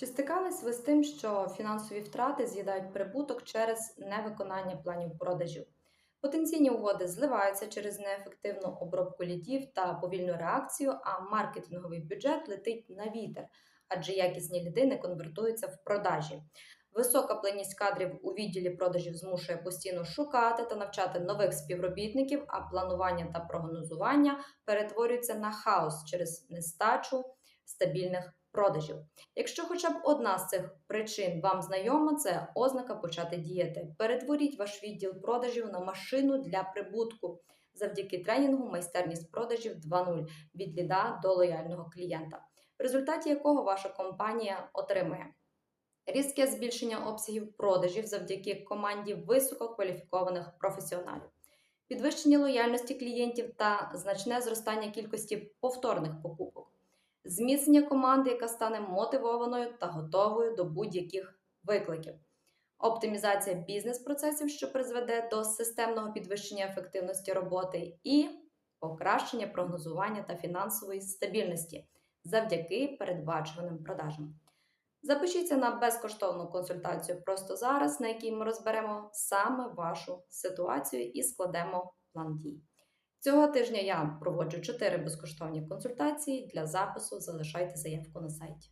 Чи стикались ви з тим, що фінансові втрати з'їдають прибуток через невиконання планів продажів? Потенційні угоди зливаються через неефективну обробку лідів та повільну реакцію, а маркетинговий бюджет летить на вітер, адже якісні ліди не конвертуються в продажі. Висока плинність кадрів у відділі продажів змушує постійно шукати та навчати нових співробітників, а планування та прогнозування перетворюються на хаос через нестачу стабільних продажів. Якщо хоча б одна з цих причин вам знайома, це ознака почати діяти. Перетворіть ваш відділ продажів на машину для прибутку завдяки тренінгу майстерність продажів 2.0 від ліда до лояльного клієнта, в результаті якого ваша компанія отримає. Різке збільшення обсягів продажів завдяки команді висококваліфікованих професіоналів, підвищення лояльності клієнтів та значне зростання кількості повторних покупок, зміцнення команди, яка стане мотивованою та готовою до будь-яких викликів, оптимізація бізнес-процесів, що призведе до системного підвищення ефективності роботи, і покращення прогнозування та фінансової стабільності завдяки передбачуваним продажам. Запишіться на безкоштовну консультацію просто зараз, на якій ми розберемо саме вашу ситуацію і складемо план дій. Цього тижня я проводжу 4 безкоштовні консультації. Для запису залишайте заявку на сайті.